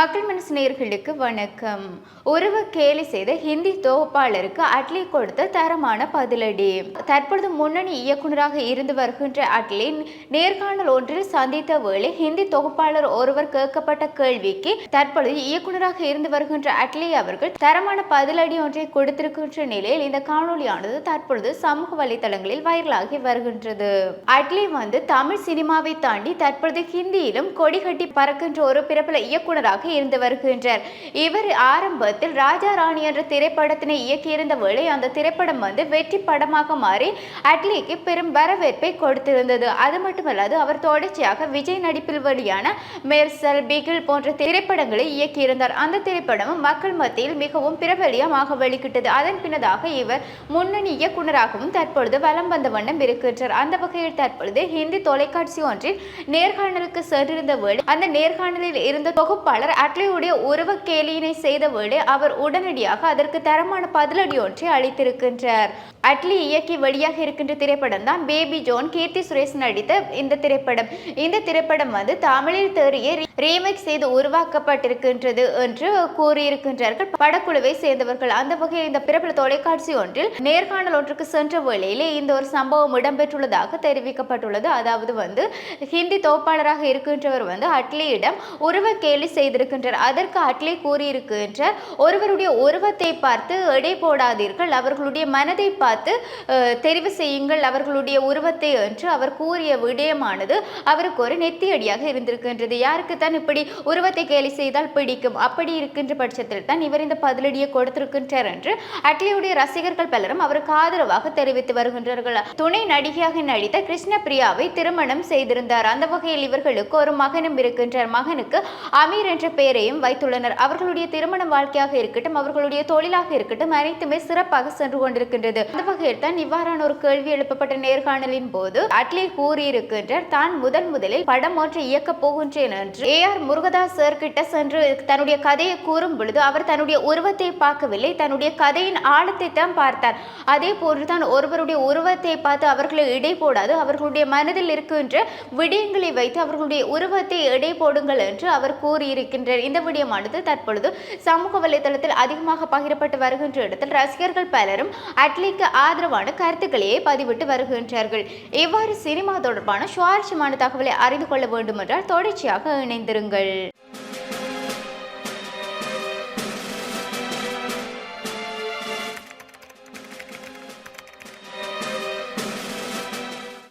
மக்கள் மனசு நேர்களுக்கு வணக்கம். உருவ கேலி செய்த ஹிந்தி தொகுப்பாளருக்கு அட்லி கொடுத்த தரமான பதிலடி. தற்பொழுது முன்னணி இயக்குனராக இருந்து வருகின்ற அட்லி நேர்காணல் ஒன்றில் சந்தித்த வேளை ஹிந்தி தொகுப்பாளர் ஒருவர் கேட்கப்பட்ட கேள்விக்கு தற்பொழுது இயக்குனராக இருந்து வருகின்ற அட்லி அவர்கள் தரமான பதிலடி ஒன்றை கொடுத்திருக்கின்ற நிலையில் இந்த காணொளியானது தற்பொழுது சமூக வலைதளங்களில் வைரலாகி வருகின்றது. அட்லி வந்து தமிழ் சினிமாவை தாண்டி தற்பொழுது ஹிந்தியிலும் கொடிகட்டி பறக்கின்ற ஒரு பிரபல இயக்குனராக இருந்து வருகின்றார். இவர் ஆரம்பத்தில் ராஜா ராணி என்ற திரைப்படத்தினை இயக்கியிருந்த வேளை அந்த திரைப்படம் வந்து வெற்றி படமாக மாறி அட்லிக்கு பெரும் வரவேற்பை கொடுத்திருந்தது. அது மட்டுமல்லாது அவர் தொடர்ச்சியாக விஜய் நடிப்பில் வெளியான மெர்சல் பிகில் போன்ற திரைப்படங்களை இயக்கியிருந்தார். அந்த திரைப்படமும் மக்கள் மத்தியில் மிகவும் பிரபலியமாக வெளிக்கிட்டது. அதன் பின்னதாக இவர் முன்னணி இயக்குநராகவும் தற்பொழுது வலம் வந்த வண்ணம் இருக்கின்றார். அந்த வகையில் தற்பொழுது ஹிந்தி தொலைக்காட்சி ஒன்றில் நேர்காணலுக்கு சென்றிருந்த வேளை அந்த நேர்காணலில் இருந்த தொகுப்பாளர் அட்லியுடைய உருவ கேலியினை செய்த அவர் உடனடியாக அதற்கு தரமான பதிலடி ஒன்றை அளித்திருக்கின்றார். அட்லி இயக்கி வழியாக இருக்கின்ற திரைப்படம் தான் பேபி ஜோன் கீர்த்தி சுரேஷ் நடித்த இந்த திரைப்படம். இந்த திரைப்படம் வந்து தமிழில் தெரிய ரீமேக் செய்து உருவாக்கப்பட்டிருக்கின்றது என்று கூறியிருக்கின்றார்கள். படக்குழுவை சேர்ந்தவர்கள். அந்த வகையில் இந்த பிரபல தொலைக்காட்சி ஒன்றில் நேர்காணல் ஒன்றுக்கு சென்ற வேளையிலே இந்த ஒரு சம்பவம் இடம்பெற்றுள்ளதாக தெரிவிக்கப்பட்டுள்ளது. அதாவது வந்து ஹிந்தி தொகுப்பாளராக இருக்கின்றவர் வந்து அட்லியிடம் உருவ கேலி இருக்கின்றனர். அதற்கு அட்லே கூறியிருக்கின்றார் ஒருவருடைய உருவத்தை பார்த்து எடை போடாதீர்கள். அவர்களுடைய மனதை பார்த்து தெரிவு செய்யுங்கள். அவர்களுடைய உருவத்தை என்று அவர் கூறிய விடயமானது அவருக்கு ஒரு நெத்தியடியாக இருந்திருக்கின்றது. யாருக்குத்தான் இப்படி உருவத்தை கேலி செய்தால் பிடிக்கும்? அப்படி இருக்கின்ற பட்சத்தில் தான் இவர் இந்த பதிலடியை கொடுத்திருக்கின்றார் என்று அட்லியுடைய ரசிகர்கள் பலரும் அவருக்கு ஆதரவாக தெரிவித்து வருகின்றார்கள். துணை நடிகையாக நடித்த கிருஷ்ணபிரியாவை திருமணம் செய்திருந்தார். அந்த வகையில் இவர்களுக்கு ஒரு மகனும் இருக்கின்றார். மகனுக்கு அமீர் என்ற பெயரையும் வைத்துள்ளனர். அவர்களுடைய திருமண வாழ்க்கையாக இருக்கட்டும் அவர்களுடைய தொழிலாக இருக்கட்டும் அனைத்துமே சிறப்பாக சென்று கொண்டிருக்கின்றது. அந்த வகையில் தான் இவ்வாறான ஒரு கேள்வி எழுப்பப்பட்ட நேர்காணலின் போது அட்லி கூறியிருக்கின்றார் தான் முதன் முதலில் படம் ஒன்றை இயக்கப் போகின்றேன் என்று ஏ ஆர் முருகதாஸ் சார் கிட்ட சென்று தன்னுடைய கதையை கூறும் பொழுது அவர் தன்னுடைய உருவத்தை பார்க்கவில்லை. தன்னுடைய கதையின் ஆழத்தை தான் பார்த்தார். அதே போன்றுதான் ஒருவருடைய உருவத்தை பார்த்து அவர்களை இடை போடாது அவர்களுடைய மனதில் இருக்கின்ற விடயங்களை வைத்து அவர்களுடைய உருவத்தை எடை போடுங்கள் என்று அவர் கூறியிருக்கின்றார் இந்த விடயமானது தற்பொழுது சமூக வலைதளத்தில் அதிகமாக பகிரப்பட்டு வருகின்ற இடத்தில் ரசிகர்கள் பலரும் அட்லிக்கு ஆதரவான கருத்துக்களையே பதிவிட்டு வருகின்றார்கள். இவ்வாறு சினிமா தொடர்பான சுவாரஸ்யமான தகவலை அறிந்து கொள்ள வேண்டுமென்றால் தொடர்ச்சியாக இணைந்திருங்கள்.